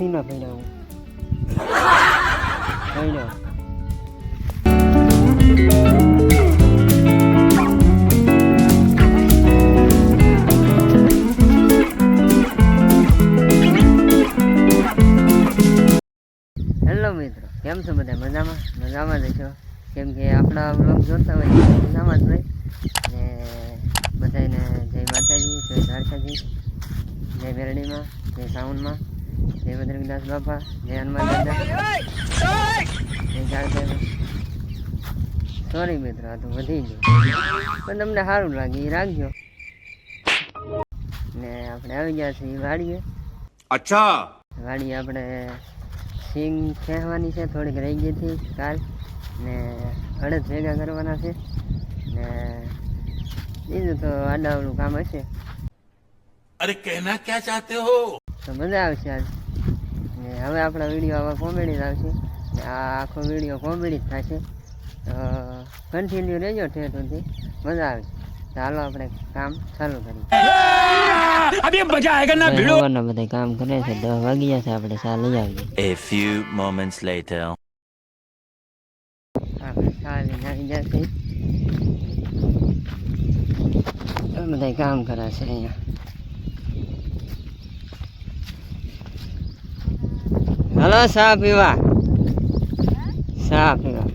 મસ્તી ના પડ્યા હું હેલો મિત્રો કેમ છો બધા? મજામાં? મજામાં જ છો? કેમ કે આપણા બ્લોગ જોતા હોય મજામાં જ હોય. ને બધાને જય માતાજી જય દ્વારકાજી જય મેરડીમાં જય સાઉન્ડમાં જય ભદ્રકદાસ બાપા જય હનુમાન દાદા જય સોરી મિત્રો આ તો વધી ગયું. પણ તમને સારું લાગે એ રાખજો. ને આપણે આવી ગયા છીએ વાડીએ. અચ્છા. વાડી આપણે સિંગ ખેંચવાની છે થોડીક રહી ગઈ હતી કાલ. ને અડદ ભેગા કરવાના છે. ને બીજું તો આડાવડું કામ હશે. અરે કહેના ક્યાં ચાહતે હો? તો મજા આવશે આજ. ને હવે આપણા વિડીયોમાં કોમેડી જ આવશે. ને આ આખો વીડિયો કોમેડી જ થશે. કન્ટિન્યુ રહેજો ઠેઠ સુધી. મજા આવે. ચાલો આપણે કામ ચાલુ કરીએ. ભગવાનના બધા કામ કરે છે. દસ વાગી જશે આપણે ચા લઈ આવીએ. A few moments later. આપણે ચા લઈને આવી જશે. બધા કામ કરે છે અહીંયા. હલો ચા પીવા? ચા પીવા?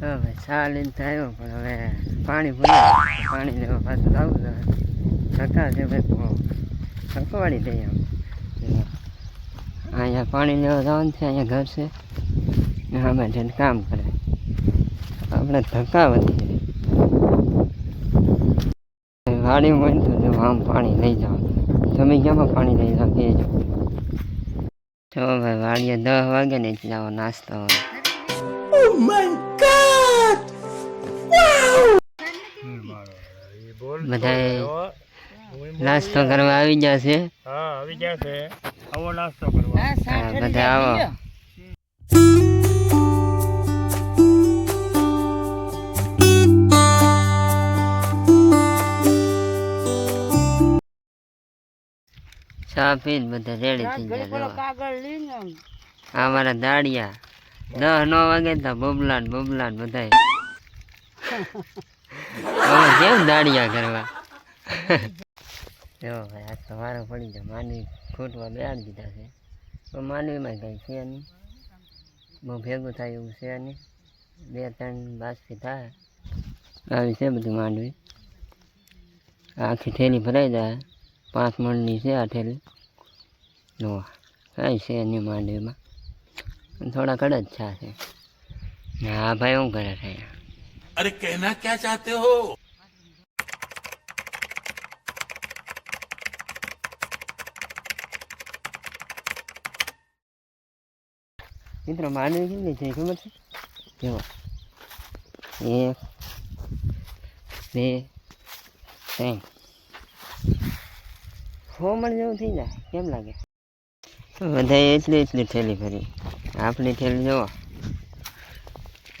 હવે ચા લઈને આવ્યો પણ હવે પાણી ભૂલાય પાણી લેવા પાછું લાવું તો ધક્કા છે ભાઈ થકવાડી દઈએ આમ અહીંયા પાણી લેવા જવાનું છે અહીંયા ઘર છે. ને અમે જઈને કામ કરે. આપણે ધક્કા વધી જાય. વાડીમાં હોય તો જો આમ પાણી લઈ જાઓ તમે ક્યાંમાં પાણી લઈ જાઓ કહેજો જો ભાઈ વાળીએ દસ વાગે ને એટલે આવો નાસ્તો બધા નાસ્તો કરવા. આવી જશે હા આવી ગયા આવો. નાસ્તો કરવા બધા આવો ચા પીને બધા રેડી થઈ ગયા અમારા આ મારા દાડિયા. દસ નો વાગે તા બબલા ને બબલા ને બધા હવે કેમ દાડિયા કરવા? જો ભાઈ આ તો વારો પડી જાય માનવી ખૂટવા બેહાડી દીધા છે. પણ માનવીમાં કંઈ છે નહીં. બહુ ભેગું થાય એવું છે નહીં. બે ત્રણ બાસથી થાય. આવી છે બધું માંડવી આખી થેલી ભરાઈ જાય. પાંચ મણની છે આઠેલી નવા કાંઈ છે એની માંડવીમાં. થોડા કડક છા. છે હા ભાઈ શું કરે છે અરે કહેના ક્યાં ચાહતે હો? મિત્રો માંડવી કેટલી છે? ખબર છે? જુઓ. એક બે ત્રણ. સો જેવું થઈ જાય કેમ લાગે? બધાય એટલી એટલી થેલી ભરી. આપણી થેલી જુઓ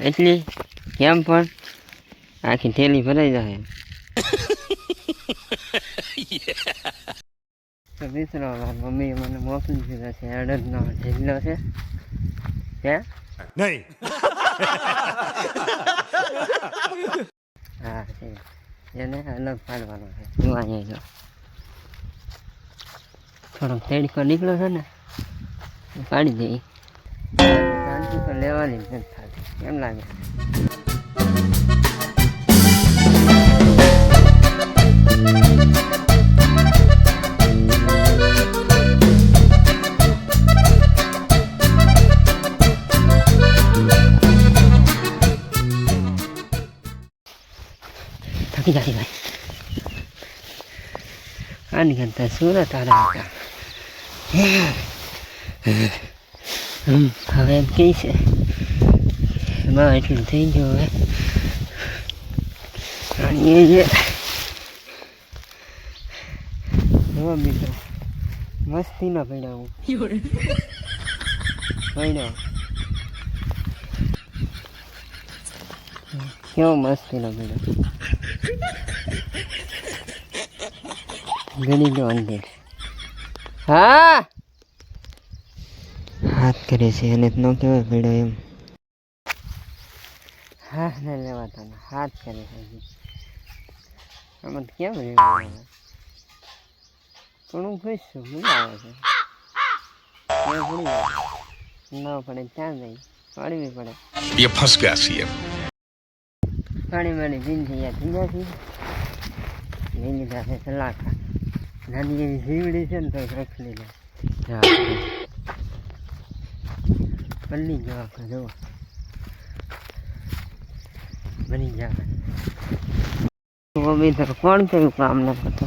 એટલી? કેમ પણ? આખી થેલી ભરાઈ જાય તો મિત્રો મારી મમ્મીએ મને મોકલી દીધો છે અડદનો ઢીલો છે. नहीं હા છે એને અલગ પાડવાનો છે. હું અહીંયા જો થોડોક તડકો નીકળો છે ને કાઢી દઈ શાંતિ તો લેવાની જ નથી કેમ લાગે? થકી જાય ભાઈ. આની કરતા સુરત આરામ હવે એમ કે છે. એમાં એટલું થઈ ગયું હવે. જાણીએ જુઓ મિત્રો મસ્તી ના પડ્યા હું પડ્યો કેવો મસ્તી ના પડ્યો ગણી ગયો અંદર હા. હાથ કરે છે અને ન કેવો પડ્યો એમ. હા ને લેવા હાથ કરે છે આમાં કેમ રહેવું પણ હું ખુશ છું મજા આવે છે? ના પડે ત્યાં જઈ પાડવી પડે. એ ફસ છીએ. પાણી મારી જિંદગી યાદ થઈ જતી લીલી સાથે સલાહ નાની એવી જીવડી છે ને તો રખડી લે. પલ્લી ગયો આપણે જુઓ. બની જાય મમ્મી તો કોણ કયું કામ ન કરતો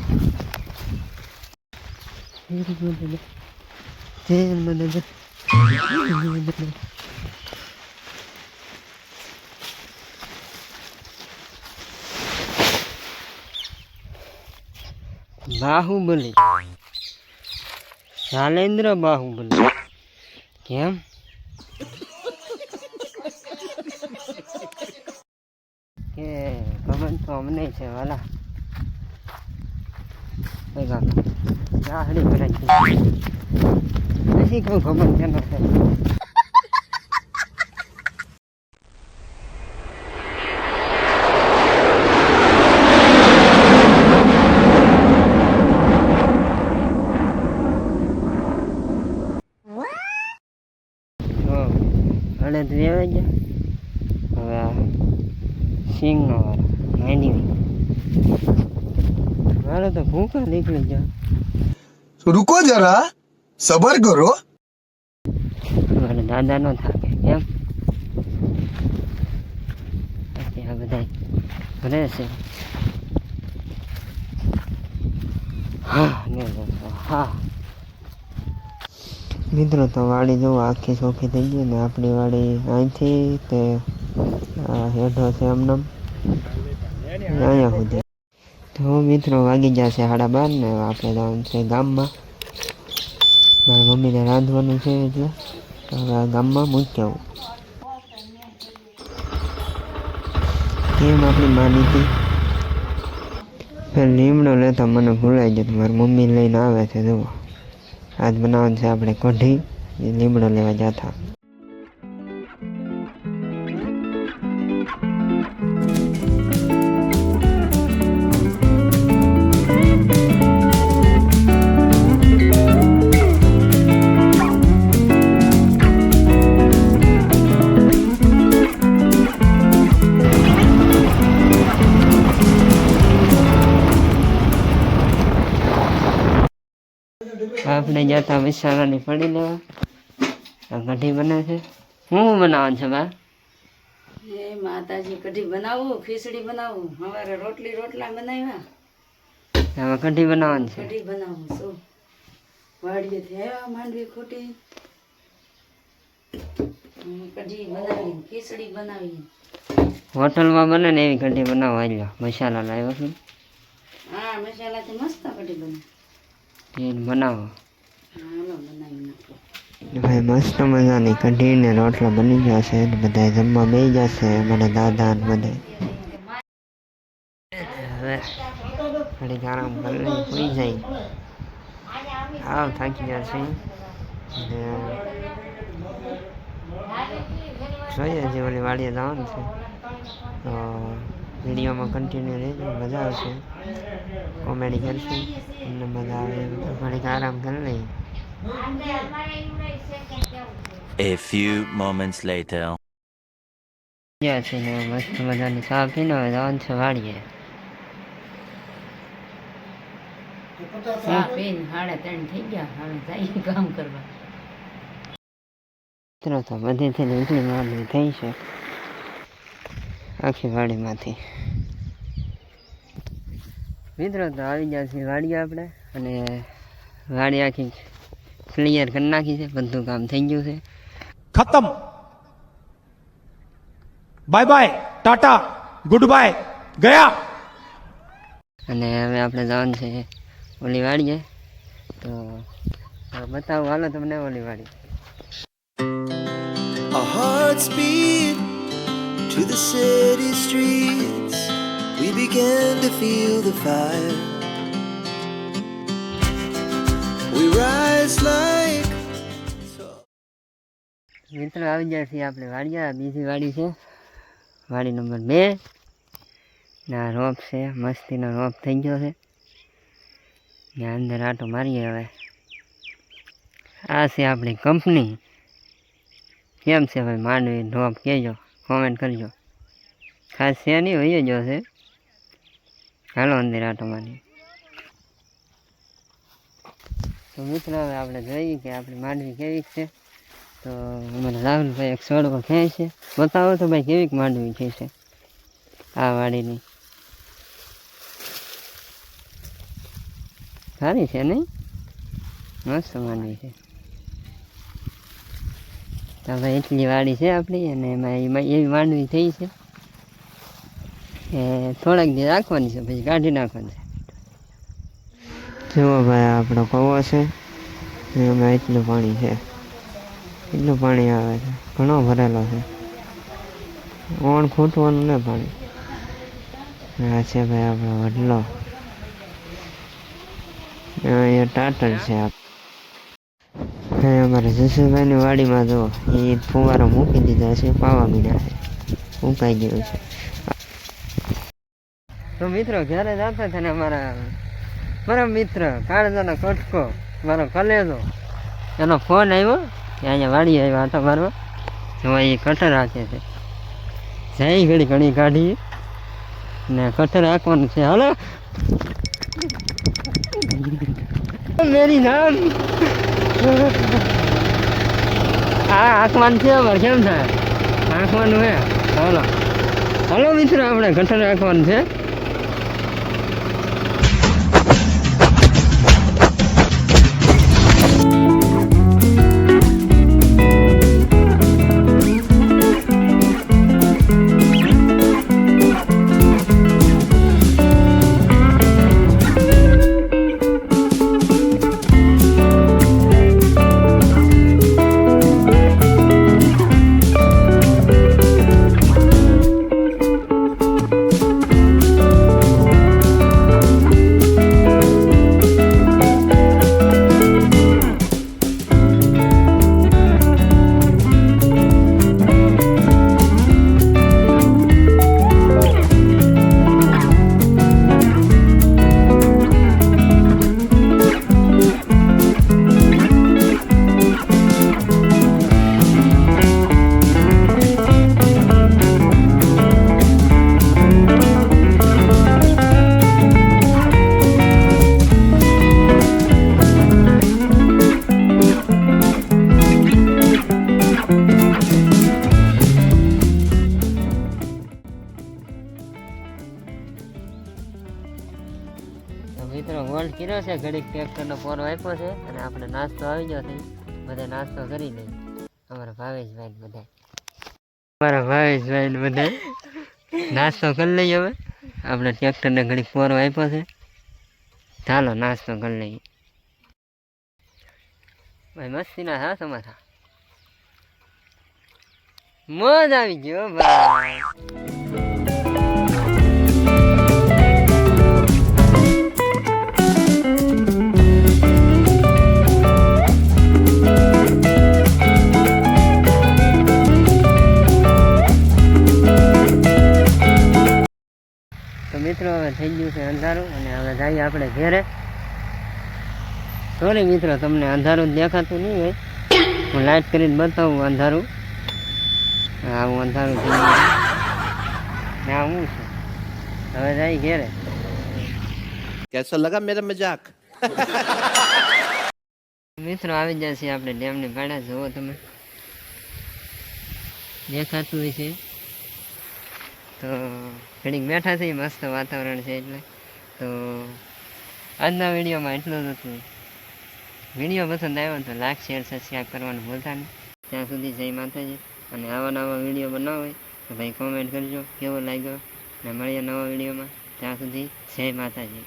બાહુબલી. શાલેન્દ્ર બાહુબલી. કેમ? કે ખબર તો અમને છે, વાલા. ચાહડી ભરાય પછી કોઈ ખબર છે ન છે તો અને તો એવા ગયા હવે આ સિંગનો વાળો માંડી મારે તો ભૂખા નીકળી જાવ રૂકો જરા સબર કરો. દાદા નો થાકે એમ? આ બધા ઘરે છે. મિત્રો તો વાડી જોવો આખી ચોખી થઈ ગઈ ને આપણી વાડી અહીંથી તે હેઠો છે એમને અહીંયા સુધી. તો મિત્રો વાગી જશે સાડા બાર ને આપણે જવાનું છે ગામમાં. મારા મમ્મીને રાંધવાનું છે એટલે તો હવે ગામમાં મૂકી આવું. કેમ આપણી માનીતી લીમડો લેતા મને ભૂલાઈ જતો મારી મમ્મી લઈને આવે છે, જુઓ. આજ બનાવવાનું છે આપણે કઢી લીમડો લેવા જતા. આપણે જતા મસાલાની પડી લેવા આ કઢી બને છે. હું બનાવવાનું છે બા? એ માતાજી કઢી બનાવું ખીચડી બનાવું. અમારે રોટલી રોટલા બનાવ્યા. હવે કઢી બનાવવાની છે. કઢી બનાવું શું વાડીએથી આવ્યા માંડવી ખોટી. કઢી બનાવી ખીચડી બનાવી. હોટલમાં બને ને એવી કઢી બનાવવા આવ્યો મસાલા લાવ્યો છું. હા મસાલાથી મસ્ત કઢી બને. બનાવો. ભાઈ, મસ્ત મજાની કઢી ને રોટલા બની જશે બધા જમવા બે જશે, મને દાદા ને બધા હવે ઘડીક આરામ કરી લઈ સુઈ જાય. હા થાકી જશે. છે જોઈએ હજી ઓલી વાડીએ જવાનું છે. તો વિડીયોમાં કન્ટિન્યુ રહેજો મજા આવશે. કોમેડી કરશું. તમને મજા આવે તો ઘડીક આરામ કરી લઈએ. A few moments later. ગયા છે ને મસ્ત મજાની ચા પીને હવે જવાનું છે વાડીએ. ચા પીને સાડા ત્રણ થઈ ગયા. હવે જઈએ કામ કરવા. મિત્રો તો બધેથી એટલી માંડવી થઈ છે. આખી વાડીમાંથી. મિત્રો તો આવી ગયા છે વાડી આપણે અને વાડી આખી ક્લિયર કરી નાખી છે બધું કામ થઈ ગયું છે. ખતમ. Bye bye tata goodbye ગયા. અને હવે આપણે જવાનું છે ઓલી વાડીએ. તો બતાવો હાલો તમને ઓલી વાડી. A heart's beat to the city streets. We began to feel the fire. We rise like મિત્રો, આવી ગયા છીએ આપણે વાડિયા. બીજી વાડી છે. વાડી નંબર બે. ના, રોપ છે. મસ્તીનો રોપ થઈ ગયો છે. ને અંદર આટો મારીએ હવે. આ છે આપણી કંપની. કેમ છે ભાઈ માંડવી રોપ કહેજો કોમેન્ટ કરજો. ખાસ નહીં, હોય જ હશે હાલો, અંદર આટો મારીએ. તો મિત્રો, હવે આપણે જોઈએ કે આપણી માંડવી કેવી છે. તો અમારા રાહુલભાઈ એક સડકો ખેંચ છે. બતાવો તો ભાઈ, કેવીક માંડવી છે છે આ વાડીની? સારી છે નહીં? મસ્ત માંડવી છે. ભાઈ એટલી વાડી છે આપણી અને એમાં એમાં એવી માંડવી થઈ છે એ થોડાક દિવસ રાખવાની છે, પછી કાઢી નાખવાની છે. જુઓ ભાઈ આપણો કવો છે એમાં એટલું પાણી છે. એટલું પાણી આવે છે, ઘણો ભરેલો છે. ઓણ ખૂટવાનું ને પાણી. આ છે ભાઈ આપણો વડલો. અહીંયા ટાટર છે આપ અહીં અમારે જસુભાઈની વાડીમાં જો એ ફુવારો મૂકી દીધા છે, પાવા મીના છે. ઉકાઈ ગયો છે. તો મિત્રો ઘરે જતા હતા ને અમારા મારા મિત્ર, કાળજાનો કટકો, મારો કલેજો, એનો ફોન આવ્યો, કે અહીંયા વાડી આવ્યા હતા મારવા. તો એ કટર રાખે છે. જઈ ઘડી ઘણી કાઢી ને કટર રાખવાનું છે. હાલો. મેરી નામ. આ આંખવાનું છે, અમારે કેમ થાય? આંખવાનું હે હાલો. હાલો મિત્રો, આપણે કટર રાખવાનું છે. છે, ઘડીક ટ્રેક્ટરનો પોરો આપ્યો છે અને આપણે નાસ્તો આવી ગયો છે. બધા નાસ્તો કરી લઈએ. અમારા ભાવેશભાઈ બધા અમારા ભાવેશભાઈ બધા નાસ્તો કરી લઈએ હવે. આપણે ટ્રેક્ટરને ઘડીક પોરો આપ્યો છે. ચાલો, નાસ્તો કરી લઈએ. ભાઈ મસ્તીના હા તમારા. મોજ આવી ગયો ભાઈ. મિત્રો હવે થઈ ગયું છે અંધારું અને હવે જઈએ આપણે ઘેરે. સોરી મિત્રો તમને અંધારું દેખાતું નહીં હોય. હું લાઇટ કરીને બતાવું અંધારું. આવું અંધારું થઈ ગયું ના હું છું? હવે જઈ ઘેરે. કેસો લગા મેરા મજાક? મિત્રો આવી જશે આપણે ડેમ ડેમની ભાડા જુઓ તમે. દેખાતું હોય છે. તો ઘડીક બેઠા છે મસ્ત વાતાવરણ છે એટલે. તો આજના વિડીયોમાં એટલું જ હતું. વીડિયો પસંદ આવ્યો તો લાઈક શેર સબસ્ક્રાઈબ કરવાનું ભૂલતા નહીં. ત્યાં સુધી જય માતાજી. અને આવા નવા વીડિયો બનાવો હોય તો ભાઈ કોમેન્ટ કરજો. કેવો લાગ્યો? અને મળીએ નવા વિડીયોમાં. ત્યાં સુધી જય માતાજી.